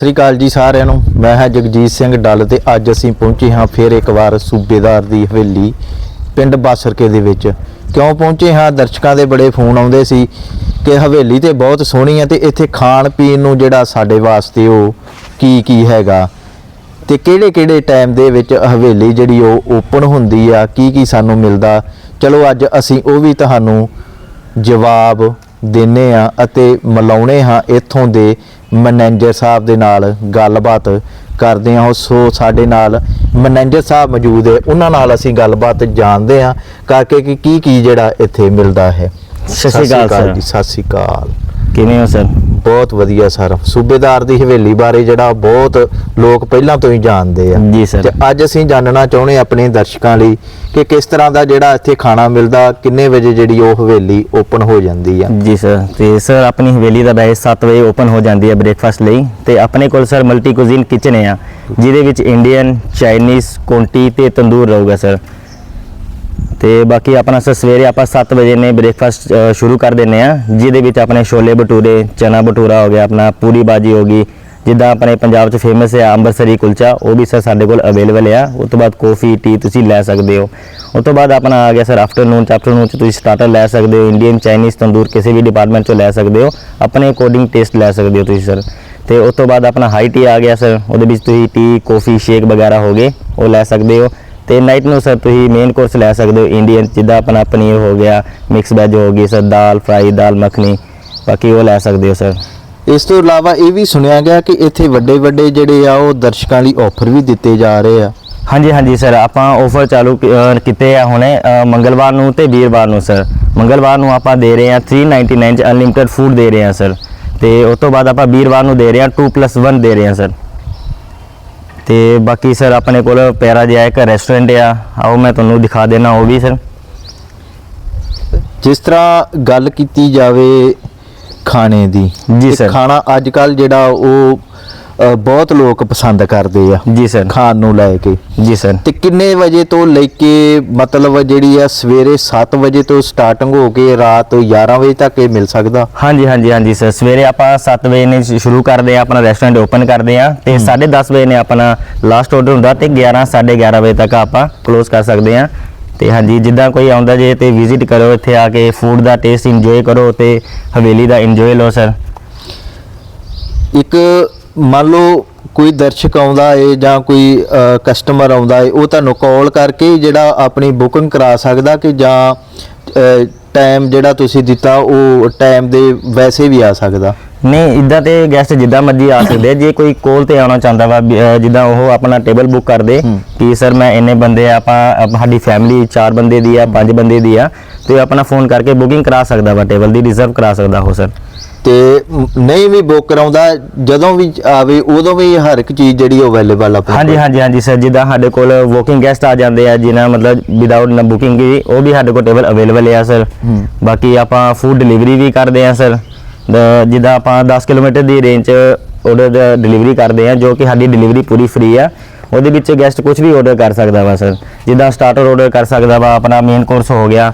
ਸਤਿ ਸ੍ਰੀ ਅਕਾਲ ਜੀ ਸਾਰਿਆਂ ਨੂੰ। ਮੈਂ ਹਾਂ ਜਗਜੀਤ ਸਿੰਘ ਡੱਲ ਤੇ ਅੱਜ ਅਸੀਂ ਪਹੁੰਚੇ ਹਾਂ ਫਿਰ ਇੱਕ ਵਾਰ ਸੂਬੇਦਾਰ ਦੀ ਹਵੇਲੀ ਪਿੰਡ ਬਾਸਰਕੇ ਦੇ ਵਿੱਚ। ਕਿਉਂ ਪਹੁੰਚੇ ਹਾਂ? ਦਰਸ਼ਕਾਂ ਦੇ ਬੜੇ ਫੋਨ ਆਉਂਦੇ ਸੀ ਕਿ ਹਵੇਲੀ ਤੇ ਬਹੁਤ ਸੋਹਣੀ ਹੈ ਤੇ ਇੱਥੇ ਖਾਣ ਪੀਣ ਨੂੰ ਜਿਹੜਾ ਸਾਡੇ ਵਾਸਤੇ ਉਹ ਕੀ ਕੀ ਹੈਗਾ ਤੇ ਕਿਹੜੇ ਕਿਹੜੇ ਟਾਈਮ ਦੇ ਵਿੱਚ ਹਵੇਲੀ ਜਿਹੜੀ ਉਹ ਓਪਨ ਹੁੰਦੀ ਆ, ਕੀ ਕੀ ਸਾਨੂੰ ਮਿਲਦਾ। ਚਲੋ ਅੱਜ ਅਸੀਂ ਉਹ ਵੀ ਤੁਹਾਨੂੰ ਜਵਾਬ ਦਿੰਨੇ ਆ ਅਤੇ ਮਿਲਾਉਣੇ ਹਾਂ ਇੱਥੋਂ ਦੇ ਮੈਨੇਜਰ ਸਾਹਿਬ ਦੇ ਨਾਲ ਗੱਲਬਾਤ ਕਰਦੇ ਹਾਂ। ਸੋ ਸਾਡੇ ਨਾਲ ਮੈਨੇਜਰ ਸਾਹਿਬ ਮੌਜੂਦ ਹੈ। ਉਹਨਾਂ ਨਾਲ ਅਸੀਂ ਗੱਲਬਾਤ ਜਾਣਦੇ ਹਾਂ। ਕਰਕੇ ਕਿ ਕੀ ਕੀ ਜਿਹੜਾ ਇੱਥੇ ਮਿਲਦਾ ਹੈ। ਸਤਿ ਸ਼੍ਰੀ ਅਕਾਲ ਸਰ। ਜੀ ਸਤਿ ਸ਼੍ਰੀ ਅਕਾਲ। ਕਿਵੇਂ ਹੋ ਸਰ? ਬਹੁਤ ਵਧੀਆ ਸਰ। ਸੂਬੇਦਾਰ ਦੀ ਹਵੇਲੀ ਬਾਰੇ ਜਿਹੜਾ ਬਹੁਤ ਲੋਕ ਪਹਿਲਾਂ ਤੋਂ ਹੀ ਜਾਣਦੇ ਆ। ਜੀ ਸਰ। ਤੇ ਅੱਜ ਅਸੀਂ ਜਾਣਨਾ ਚਾਹੁੰਦੇ ਆਪਣੇ ਦਰਸ਼ਕਾਂ ਲਈ ਕਿ ਕਿਸ ਤਰ੍ਹਾਂ ਦਾ ਜਿਹੜਾ ਇੱਥੇ ਖਾਣਾ ਮਿਲਦਾ ਕਿੰਨੇ ਵਜੇ ਜਿਹੜੀ ਉਹ ਹਵੇਲੀ ਓਪਨ ਹੋ ਜਾਂਦੀ ਆ। ਜੀ ਸਰ ਤੇ ਸਰ ਆਪਣੀ ਹਵੇਲੀ ਦਾ ਬੈਚ 7 ਵਜੇ ਓਪਨ ਹੋ ਜਾਂਦੀ ਹੈ ਬ੍ਰੇਕਫਾਸਟ ਲਈ। ਤੇ ਆਪਣੇ ਕੋਲ ਸਰ ਮਲਟੀ ਕੁਜ਼ੀਨ ਕਿਚਨ ਆ ਜਿਹਦੇ ਵਿੱਚ ਇੰਡੀਅਨ ਚਾਈਨੀਜ਼ ਕੋਂਟੀ ਤੇ ਤੰਦੂਰ ਰਹੂਗਾ ਸਰ। ਤੇ ਬਾਕੀ ਆਪਣਾ ਸਰ ਸਵੇਰੇ ਆਪਾਂ 7 ਵਜੇ ਨੇ ਬ੍ਰੇਕਫਾਸਟ ਸ਼ੁਰੂ ਕਰ ਦਿੰਨੇ ਆ ਜਿਹਦੇ ਵਿੱਚ ਆਪਣੇ ਛੋਲੇ ਭਟੂਰੇ, ਚਨਾ ਭਟੂਰਾ ਹੋ ਗਿਆ, ਆਪਣਾ ਪੂਰੀ ਬਾਜੀ ਹੋ ਗਈ, ਜਿੱਦਾਂ ਆਪਣੇ ਪੰਜਾਬ 'ਚ ਫੇਮਸ ਹੈ ਅੰਮ੍ਰਿਤਸਰੀ ਕੁਲਚਾ, ਉਹ ਵੀ ਸਰ ਸਾਡੇ ਕੋਲ ਅਵੇਲੇਬਲ ਆ ਉਸ ਤੋਂ ਬਾਅਦ ਕਾਫੀ ਟੀ ਤੁਸੀਂ ਲੈ ਸਕਦੇ ਹੋ। ਉਸ ਤੋਂ ਬਾਅਦ ਆਪਣਾ ਆ ਗਿਆ ਸਰ ਆਫਟਰਨੂਨ ਚ ਆਫਟਰਨੂਨ ਚ ਤੁਸੀਂ ਸਟਾਰਟਰ ਲੈ ਸਕਦੇ ਹੋ ਇੰਡੀਅਨ ਚਾਈਨੀਜ਼ ਤੰਦੂਰ, ਕਿਸੇ ਵੀ ਡਿਪਾਰਟਮੈਂਟ ਚੋਂ ਲੈ ਸਕਦੇ ਹੋ, ਆਪਣੇ ਅਕੋਰਡਿੰਗ ਟੇਸਟ ਲੈ ਸਕਦੇ ਹੋ ਤੁਸੀਂ ਸਰ। ਤੇ ਉਸ ਤੋਂ ਬਾਅਦ ਆਪਣਾ ਹਾਈ ਟੀ ਆ ਗਿਆ ਸਰ, ਉਹਦੇ ਵਿੱਚ ਤੁਸੀਂ ਟੀ ਕਾਫੀ ਸ਼ੇਕ ਵਗੈਰਾ ਹੋ ਗਏ, ਉਹ ਲੈ ਸਕਦੇ ਹੋ। ਤੇ ਨਾਈਟ ਨੂੰ ਸਰ ਤੁਸੀਂ ਮੇਨ ਕੋਰਸ ਲੈ ਸਕਦੇ ਹੋ ਇੰਡੀਅਨ ਜਿੱਦਾਂ ਆਪਣਾ ਪਨੀਰ ਹੋ ਗਿਆ ਮਿਕਸ ਵੈਜ ਹੋ ਗਈ ਸਰ ਦਾਲ ਫਰਾਈ ਦਾਲ ਮੱਖਣੀ ਬਾਕੀ ਉਹ ਲੈ ਸਕਦੇ ਹੋ ਸਰ। ਇਸ ਤੋਂ ਇਲਾਵਾ ਇਹ ਵੀ ਸੁਣਿਆ ਗਿਆ ਕਿ ਇੱਥੇ ਵੱਡੇ ਵੱਡੇ ਜਿਹੜੇ ਆ ਉਹ ਦਰਸ਼ਕਾਂ ਲਈ ਆਫਰ ਵੀ ਦਿੱਤੇ ਜਾ ਰਹੇ ਆ। ਹਾਂਜੀ ਹਾਂਜੀ ਸਰ ਆਪਾਂ ਆਫਰ ਚਾਲੂ ਕੀਤੇ ਆ ਹੁਣੇ ਮੰਗਲਵਾਰ ਨੂੰ ਤੇ ਵੀਰਵਾਰ ਨੂੰ ਸਰ। ਮੰਗਲਵਾਰ ਨੂੰ ਆਪਾਂ ਦੇ ਰਹੇ ਹਾਂ 399 ਚ ਅਨਲਿਮਿਟਿਡ ਫੂਡ ਦੇ ਰਹੇ ਹਾਂ ਸਰ। ਤੇ ਉਸ ਤੋਂ ਬਾਅਦ ਆਪਾਂ ਵੀਰਵਾਰ ਨੂੰ ਦੇ ਰਹੇ ਹਾਂ 2+1 ਦੇ ਰਹੇ ਹਾਂ ਸਰ। ਤੇ ਬਾਕੀ ਸਰ ਆਪਣੇ ਕੋਲ ਪੈਰਾ ਜਿਹਾ ਇੱਕ ਰੈਸਟੋਰੈਂਟ ਆ ਆਓ ਮੈਂ ਤੁਹਾਨੂੰ ਦਿਖਾ ਦੇਣਾ ਉਹ ਵੀ ਸਰ ਜਿਸ ਤਰ੍ਹਾਂ ਗੱਲ ਕੀਤੀ ਜਾਵੇ ਖਾਣੇ ਦੀ ਜੀ ਸਰ। ਖਾਣਾ ਅੱਜ ਕੱਲ ਜਿਹੜਾ ਉਹ ਬਹੁਤ ਲੋਕ ਪਸੰਦ ਕਰਦੇ ਆ ਜੀ ਸਰ। ਖਾਣ ਨੂੰ ਲੈ ਕੇ। ਜੀ ਸਰ। ਤੇ ਕਿੰਨੇ ਵਜੇ ਤੋਂ ਲੈ ਕੇ ਮਤਲਬ ਜਿਹੜੀ ਆ ਸਵੇਰੇ 7 ਵਜੇ ਤੋਂ ਸਟਾਰਟਿੰਗ ਹੋ ਕੇ ਰਾਤ 11 ਵਜੇ ਤੱਕ ਇਹ ਮਿਲ ਸਕਦਾ? ਹਾਂਜੀ ਹਾਂਜੀ ਹਾਂਜੀ ਸਰ। ਸਵੇਰੇ ਆਪਾਂ 7 ਵਜੇ ਨੇ ਸ਼ੁਰੂ ਕਰਦੇ ਆ ਆਪਣਾ ਰੈਸਟੋਰੈਂਟ ਓਪਨ ਕਰਦੇ ਆ ਤੇ 10:30 ਵਜੇ ਨੇ ਆਪਣਾ ਲਾਸਟ ਆਰਡਰ ਹੁੰਦਾ ਤੇ 11 11:30 ਵਜੇ ਤੱਕ ਆਪਾਂ ਕਲੋਜ਼ ਕਰ ਸਕਦੇ ਆ। ਤੇ ਹਾਂਜੀ ਜਿੱਦਾਂ ਕੋਈ ਆਉਂਦਾ ਜੇ ਤੇ ਵਿਜ਼ਿਟ ਕਰੋ ਇੱਥੇ ਆ ਕੇ ਫੂਡ ਦਾ ਟੇਸਟ ਇੰਜੋਏ ਕਰੋ ਤੇ ਹਵੇਲੀ ਦਾ ਇੰਜੋਏ ਲਓ ਸਰ। ਇੱਕ ਮੰਨ ਲਓ ਕੋਈ ਦਰਸ਼ਕ ਆਉਂਦਾ ਏ ਜਾਂ ਕੋਈ ਕਸਟਮਰ ਆਉਂਦਾ ਏ ਉਹ ਤੁਹਾਨੂੰ ਕਾਲ ਕਰਕੇ ਜਿਹੜਾ ਆਪਣੀ ਬੁਕਿੰਗ ਕਰਾ ਸਕਦਾ ਕਿ ਜਾਂ ਟਾਈਮ ਜਿਹੜਾ ਤੁਸੀਂ ਦਿੱਤਾ ਉਹ ਟਾਈਮ ਦੇ ਵੈਸੇ ਵੀ ਆ ਸਕਦਾ? ਨਹੀਂ ਇਦਾਂ ਤੇ ਗੈਸਟ ਜਿੱਦਾਂ ਮਰਜ਼ੀ ਆ ਸਕਦੇ ਜੇ ਕੋਈ ਕੋਲ ਤੇ ਆਉਣਾ ਚਾਹੁੰਦਾ ਵਾ ਜਿੱਦਾਂ ਉਹ ਆਪਣਾ ਟੇਬਲ ਬੁੱਕ ਕਰਦੇ ਕਿ ਸਰ ਮੈਂ ਇੰਨੇ ਬੰਦੇ ਆ ਆਪਾਂ ਸਾਡੀ ਫੈਮਿਲੀ 4 ਬੰਦੇ ਦੀ ਆ 5 ਬੰਦੇ ਦੀ ਆ ਤੇ ਆਪਣਾ ਫੋਨ ਕਰਕੇ ਬੁਕਿੰਗ ਕਰਾ ਸਕਦਾ ਵਾ ਟੇਬਲ ਦੀ ਰਿਜ਼ਰਵ ਕਰਾ ਸਕਦਾ ਹੋ ਸਰ। ਤੇ ਨਹੀਂ ਵੀ ਬੁੱਕ ਕਰਾਉਂਦਾ ਜਦੋਂ ਵੀ ਆਵੇ ਉਦੋਂ ਵੀ ਹਰ ਇੱਕ ਚੀਜ਼ ਜਿਹੜੀ ਅਵੇਲੇਬਲ ਆਪਣੇ ਹਾਂਜੀ। ਹਾਂਜੀ ਹਾਂਜੀ ਸਰ ਜਿੱਦਾਂ ਸਾਡੇ ਕੋਲ ਵੋਕਿੰਗ ਗੈਸਟ ਆ ਜਾਂਦੇ ਆ ਜਿਨ੍ਹਾਂ ਮਤਲਬ ਵਿਦਆਊਟ ਨਾ ਬੁਕਿੰਗ ਵੀ ਉਹ ਵੀ ਸਾਡੇ ਕੋਲ ਟੇਬਲ ਅਵੇਲੇਬਲ ਆ ਸਰ। ਬਾਕੀ ਆਪਾਂ ਫੂਡ ਡਿਲੀਵਰੀ ਵੀ ਕਰਦੇ ਆ ਸਰ ਦ- ਜਿੱਦਾਂ ਆਪਾਂ 10 ਕਿਲੋਮੀਟਰ ਦੀ ਰੇਂਜ 'ਚ ਆਰਡਰ ਡਿਲੀਵਰੀ ਕਰਦੇ ਆ ਜੋ ਕਿ ਸਾਡੀ ਡਿਲੀਵਰੀ ਪੂਰੀ ਫ੍ਰੀ ਆ। ਉਹਦੇ ਵਿੱਚ ਗੈਸਟ ਕੁਝ ਵੀ ਆਰਡਰ ਕਰ ਸਕਦਾ ਵਾ ਸਰ ਜਿੱਦਾਂ ਸਟਾਰਟਰ ਆਰਡਰ ਕਰ ਸਕਦਾ ਵਾ ਆਪਣਾ ਮੇਨ ਕੋਰਸ ਹੋ ਗਿਆ।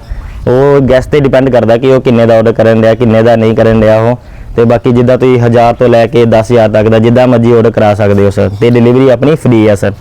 ਉਹ ਗੈਸਟ ਤੇ ਡਿਪੈਂਡ ਕਰਦਾ ਕਿ ਉਹ ਕਿੰਨੇ ਦਾ ਆਰਡਰ ਕਰਨ ਰਿਹਾ ਕਿੰਨੇ ਦਾ ਨਹੀਂ ਕਰਨ ਰਿਹਾ ਉਹ। ਤੇ ਬਾਕੀ ਜਿੱਦਾਂ ਤੁਸੀਂ 1000 ਤੋਂ ਲੈ ਕੇ 10000 ਤੱਕ ਦਾ ਜਿੱਦਾਂ ਮਰਜ਼ੀ ਆਰਡਰ ਕਰਾ ਸਕਦੇ ਹੋ ਸਰ ਤੇ ਡਿਲੀਵਰੀ ਆਪਣੀ ਫ੍ਰੀ ਆ ਸਰ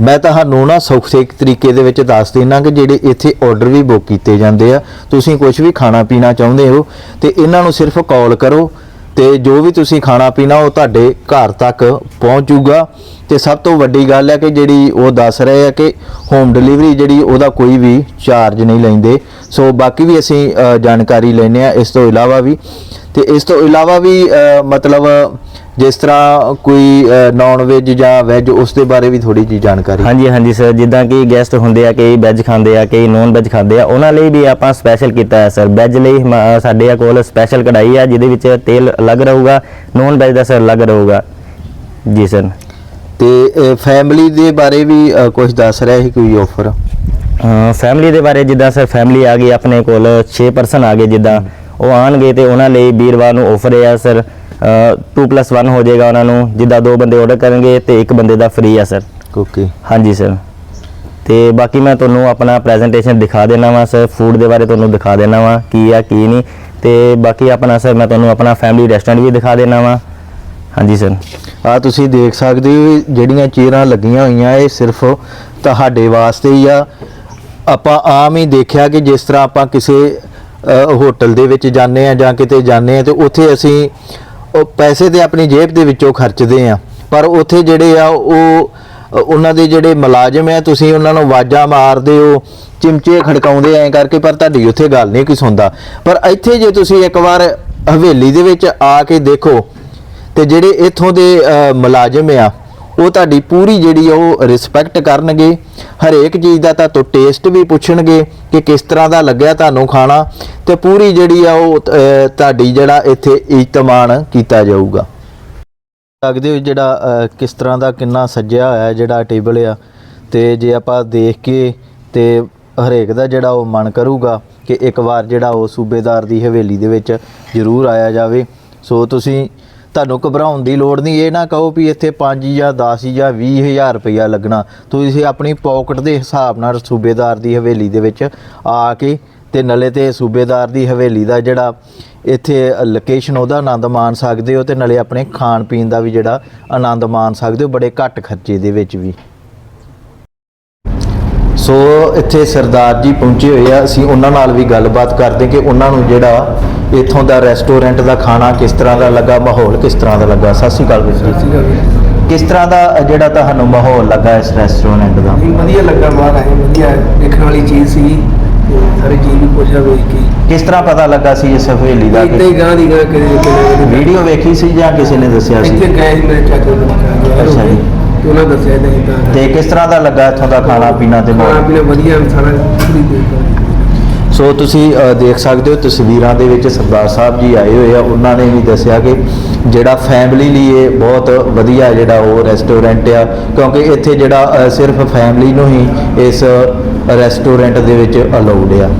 ਮੈਂ ਤੁਹਾਨੂੰ ਨਾ ਸੌਖੇ ਤਰੀਕੇ ਦੇ ਵਿੱਚ ਦੱਸ ਦੇਣਾ ਕਿ ਜਿਹੜੇ ਇੱਥੇ ਆਰਡਰ ਵੀ ਬੁੱਕ ਕੀਤੇ ਜਾਂਦੇ ਆ, ਤੁਸੀਂ ਕੁਝ ਵੀ ਖਾਣਾ ਪੀਣਾ ਚਾਹੁੰਦੇ ਹੋ, ਤੇ ਇਹਨਾਂ ਨੂੰ ਸਿਰਫ ਕਾਲ ਕਰੋ। ਤੇ ਜੋ ਵੀ ਤੁਸੀਂ ਖਾਣਾ ਪੀਣਾ ਉਹ ਤੁਹਾਡੇ ਘਰ ਤੱਕ ਪਹੁੰਚ ਜਾਊਗਾ ਤੇ ਸਭ ਤੋਂ ਵੱਡੀ ਗੱਲ ਹੈ ਕਿ ਜਿਹੜੀ ਉਹ ਦੱਸ ਰਹੇ ਆ ਕਿ ਹੋਮ ਡਿਲੀਵਰੀ ਜਿਹੜੀ ਉਹਦਾ ਕੋਈ ਵੀ ਚਾਰਜ ਨਹੀਂ ਲੈਂਦੇ। ਸੋ ਬਾਕੀ ਵੀ ਅਸੀਂ ਜਾਣਕਾਰੀ ਲੈਨੇ ਆ ਇਸ ਤੋਂ ਇਲਾਵਾ ਵੀ ਤੇ ਇਸ ਤੋਂ ਇਲਾਵਾ ਵੀ ਮਤਲਬ ਜਿਸ ਤਰ੍ਹਾਂ ਕੋਈ ਨਾਨ ਵੈਜ ਜਾਂ ਵੈਜ ਉਸ ਦੇ ਬਾਰੇ ਵੀ ਥੋੜੀ ਜੀ ਜਾਣਕਾਰੀ। ਹਾਂਜੀ ਹਾਂਜੀ ਸਰ ਜਿੱਦਾਂ ਕਿ ਗੈਸਟ ਹੁੰਦੇ ਆ ਕਈ ਵੈਜ ਖਾਂਦੇ ਆ ਕਈ ਨੌਨ ਵੈਜ ਖਾਂਦੇ ਆ ਉਹਨਾਂ ਲਈ ਵੀ ਆਪਾਂ ਸਪੈਸ਼ਲ ਕੀਤਾ ਹੈ ਸਰ। ਵੈਜ ਲਈ ਸਾਡੇ ਕੋਲ ਸਪੈਸ਼ਲ ਕਢਾਈ ਆ ਜਿਹਦੇ ਵਿੱਚ ਤੇਲ ਅਲੱਗ ਰਹੂਗਾ ਨੌਨ ਵੈਜ ਦਾ ਸਰ ਅਲੱਗ ਰਹੂਗਾ। ਜੀ ਸਰ। ਤੇ ਫੈਮਿਲੀ ਦੇ ਬਾਰੇ ਵੀ ਕੁਝ ਦੱਸ ਰਿਹਾ ਸੀ ਕੋਈ ਆਫਰ ਫੈਮਿਲੀ ਦੇ ਬਾਰੇ ਜਿੱਦਾਂ ਸਰ ਫੈਮਿਲੀ ਆ ਗਈ ਆਪਣੇ ਕੋਲ 6 ਪਰਸਨ ਆ ਗਏ ਜਿੱਦਾਂ। ਉਹ ਆਣਗੇ ਤੇ ਉਹਨਾਂ ਲਈ ਵੀਰਵਾਰ ਨੂੰ ਆਫਰ ਹੈ ਸਰ 2+1 ਹੋ ਜਾਏਗਾ ਉਹਨਾਂ ਨੂੰ ਜਿੱਦਾਂ ਦੋ ਬੰਦੇ ਆਰਡਰ ਕਰਨਗੇ ਤੇ ਇੱਕ ਬੰਦੇ ਦਾ ਫ੍ਰੀ ਆ ਸਰ ਓਕੇ ਹਾਂਜੀ ਸਰ ਤੇ ਬਾਕੀ ਮੈਂ ਤੁਹਾਨੂੰ ਆਪਣਾ ਪ੍ਰੈਜੈਂਟੇਸ਼ਨ ਦਿਖਾ ਦੇਣਾ ਵਾ ਸਰ ਫੂਡ ਦੇ ਬਾਰੇ ਤੁਹਾਨੂੰ ਦਿਖਾ ਦੇਣਾ ਵਾ ਕੀ ਆ ਕੀ ਨਹੀਂ। ਤੇ ਬਾਕੀ ਆਪਣਾ ਸਰ ਮੈਂ ਤੁਹਾਨੂੰ ਆਪਣਾ ਫੈਮਿਲੀ ਰੈਸਟੋਰੈਂਟ ਵੀ ਦਿਖਾ ਦੇਣਾ ਵਾ। ਹਾਂਜੀ ਸਰ ਆ ਤੁਸੀਂ ਦੇਖ ਸਕਦੇ ਹੋ ਜਿਹੜੀਆਂ ਚੇਅਰਾਂ ਲੱਗੀਆਂ ਹੋਈਆਂ ਇਹ ਸਿਰਫ ਤੁਹਾਡੇ ਵਾਸਤੇ ਹੀ ਆ। ਆਪਾਂ ਆਮ ਹੀ ਦੇਖਿਆ ਕਿ ਜਿਸ ਤਰ੍ਹਾਂ ਆਪਾਂ ਕਿਸੇ ਹੋਟਲ ਦੇ ਵਿੱਚ ਜਾਂਦੇ ਆ ਜਾਂ ਕਿਤੇ ਜਾਂਦੇ ਆ ਤੇ ਉੱਥੇ ਅਸੀਂ, ਉਹ ਪੈਸੇ ਤੇ ਆਪਣੀ ਜੇਬ ਦੇ ਵਿੱਚੋਂ ਖਰਚਦੇ ਆ। ਪਰ ਉੱਥੇ ਜਿਹੜੇ ਆ, ਉਹ ਉਹਨਾਂ ਦੇ ਜਿਹੜੇ ਮੁਲਾਜ਼ਮ ਆ, ਤੁਸੀਂ ਉਹਨਾਂ ਨੂੰ ਆਵਾਜ਼ਾਂ ਮਾਰਦੇ ਹੋ, ਚਿਮਚੇ ਖੜਕਾਉਂਦੇ ਐਂ ਕਰਕੇ, ਪਰ ਤੁਹਾਡੀ ਉੱਥੇ ਗੱਲ ਨਹੀਂ ਕੋਈ ਸੁਣਦਾ। ਪਰ ਇੱਥੇ ਜੇ ਤੁਸੀਂ ਇੱਕ ਵਾਰ ਹਵੇਲੀ ਦੇ ਵਿੱਚ ਆ ਕੇ ਦੇਖੋ, ਤੇ ਜਿਹੜੇ ਇੱਥੋਂ ਦੇ ਮੁਲਾਜ਼ਮ ਆ ਉਹ ਤੁਹਾਡੀ ਪੂਰੀ ਜਿਹੜੀ ਆ ਉਹ ਰਿਸਪੈਕਟ ਕਰਨਗੇ। ਹਰੇਕ ਚੀਜ਼ ਦਾ ਤਾਂ ਟੇਸਟ ਵੀ ਪੁੱਛਣਗੇ ਕਿ ਕਿਸ ਤਰ੍ਹਾਂ ਦਾ ਲੱਗਿਆ ਤੁਹਾਨੂੰ ਖਾਣਾ ਤੇ ਪੂਰੀ ਜਿਹੜੀ ਆ ਉਹ ਤੁਹਾਡੀ ਜਿਹੜਾ ਇੱਥੇ ਇਤਮਾਨ ਕੀਤਾ ਜਾਊਗਾ। ਲੱਗਦੇ ਹੋ ਜਿਹੜਾ ਕਿਸ ਤਰ੍ਹਾਂ ਦਾ ਕਿੰਨਾ ਸੱਜਿਆ ਹੋਇਆ ਜਿਹੜਾ ਟੇਬਲ ਆ ਤੇ ਜੇ ਆਪਾਂ ਦੇਖ ਕੇ ਤੇ ਹਰੇਕ ਦਾ ਜਿਹੜਾ ਉਹ ਮਨ ਕਰੂਗਾ ਕਿ ਇੱਕ ਵਾਰ ਜਿਹੜਾ ਉਹ ਸੂਬੇਦਾਰ ਦੀ ਹਵੇਲੀ ਦੇ ਵਿੱਚ ਜ਼ਰੂਰ ਆਇਆ ਜਾਵੇ। ਸੋ ਤੁਸੀਂ ਤੁਹਾਨੂੰ ਘਬਰਾਉਣ ਦੀ ਲੋੜ ਨਹੀਂ, ਇਹ ਨਾ ਕਹੋ ਵੀ ਇੱਥੇ 5 ਜਾਂ 10 ਜਾਂ 20 ਹਜ਼ਾਰ ਰੁਪਇਆ ਲੱਗਣਾ। ਤੁਸੀਂ ਆਪਣੀ ਪਾਕਟ ਦੇ ਹਿਸਾਬ ਨਾਲ ਸੂਬੇਦਾਰ ਦੀ ਹਵੇਲੀ ਦੇ ਵਿੱਚ ਆ ਕੇ ਤੇ ਨਲੇ ਤੇ ਸੂਬੇਦਾਰ ਦੀ ਹਵੇਲੀ ਦਾ ਜਿਹੜਾ ਇੱਥੇ ਲੋਕੇਸ਼ਨ ਉਹਦਾ ਆਨੰਦ ਮਾਣ ਸਕਦੇ ਹੋ ਤੇ ਨਾਲੇ ਆਪਣੇ ਖਾਣ ਪੀਣ ਦਾ ਵੀ ਜਿਹੜਾ ਆਨੰਦ ਮਾਣ ਸਕਦੇ ਹੋ, ਬੜੇ ਘੱਟ ਖਰਚੇ ਦੇ ਵਿੱਚ ਵੀ। ਸੋ ਇੱਥੇ ਸਰਦਾਰ ਜੀ ਪਹੁੰਚੇ ਹੋਏ ਆ, ਅਸੀਂ ਉਹਨਾਂ ਨਾਲ ਵੀ ਗੱਲਬਾਤ ਕਰਦੇ ਕਿ ਉਹਨਾਂ ਨੂੰ ਜਿਹੜਾ ਇੱਥੋਂ ਦਾ ਰੈਸਟੋਰੈਂਟ ਦਾ ਖਾਣਾ ਕਿਸ ਤਰ੍ਹਾਂ ਦਾ ਲੱਗਾ ਮਾਹੌਲ ਕਿਸ ਤਰ੍ਹਾਂ ਦਾ ਲੱਗਾ? ਸਤਿ ਸ਼੍ਰੀ ਅਕਾਲ ਵੀਰ ਜੀ। ਕਿਸ ਤਰ੍ਹਾਂ ਦਾ ਜਿਹੜਾ ਤੁਹਾਨੂੰ ਮਾਹੌਲ ਲੱਗਾ ਇਸ ਰੈਸਟੋਰੈਂਟ ਦਾ? ਨਹੀਂ ਵਧੀਆ ਲੱਗਾ ਬਾਹਰ ਆਏ ਵਧੀਆ ਦੇਖਣ ਵਾਲੀ ਚੀਜ਼ ਸੀ। ਤੇ ਸਾਰੇ ਚੀਜ਼ ਵੀ ਪੁੱਛਿਆ ਵੇਖ ਕੇ। ਕਿਸ ਤਰ੍ਹਾਂ ਪਤਾ ਲੱਗਾ ਸੀ ਇਸ ਹਵੇਲੀ ਦਾ? ਹੀ ਗਾਂ ਦੀ ਗਾਂ ਕਦੇ ਵੀਡੀਓ ਵੇਖੀ ਸੀ ਜਾਂ ਕਿਸੇ ਨੇ ਦੱਸਿਆ ਸੀ? ਇੱਥੇ ਗਏ ਮੇਰੇ ਚਾਚੇ ਦੇ ਅੱਛਾ ਜੀ। ਤੇ ਉਹਨਾਂ ਦੱਸਿਆ ਇਦਾਂ ਇਦਾਂ। ਤੇ ਕਿਸ ਤਰ੍ਹਾਂ ਦਾ ਲੱਗਾ ਇੱਥੋਂ ਦਾ ਖਾਣਾ ਪੀਣਾ ਤੇ ਖਾਣਾ ਮਾਹੌਲ? ਪੀਣਾ ਵਧੀਆ ਸਾਰਾ ਪੂਰੀ ਦੇਖਭਾਲ। ਸੋ ਤੁਸੀਂ ਦੇਖ ਸਕਦੇ ਹੋ ਤਸਵੀਰਾਂ ਦੇ ਵਿੱਚ ਸਰਦਾਰ ਸਾਹਿਬ ਜੀ ਆਏ ਹੋਏ ਆ। ਉਹਨਾਂ ਨੇ ਵੀ ਦੱਸਿਆ ਕਿ ਜਿਹੜਾ ਫੈਮਿਲੀ ਲਈ ਇਹ ਬਹੁਤ ਵਧੀਆ ਜਿਹੜਾ ਉਹ ਰੈਸਟੋਰੈਂਟ ਆ, ਕਿਉਂਕਿ ਇੱਥੇ ਜਿਹੜਾ ਸਿਰਫ ਫੈਮਿਲੀ ਨੂੰ ਹੀ ਇਸ ਰੈਸਟੋਰੈਂਟ ਦੇ ਵਿੱਚ ਅਲਾਉਡ ਆ।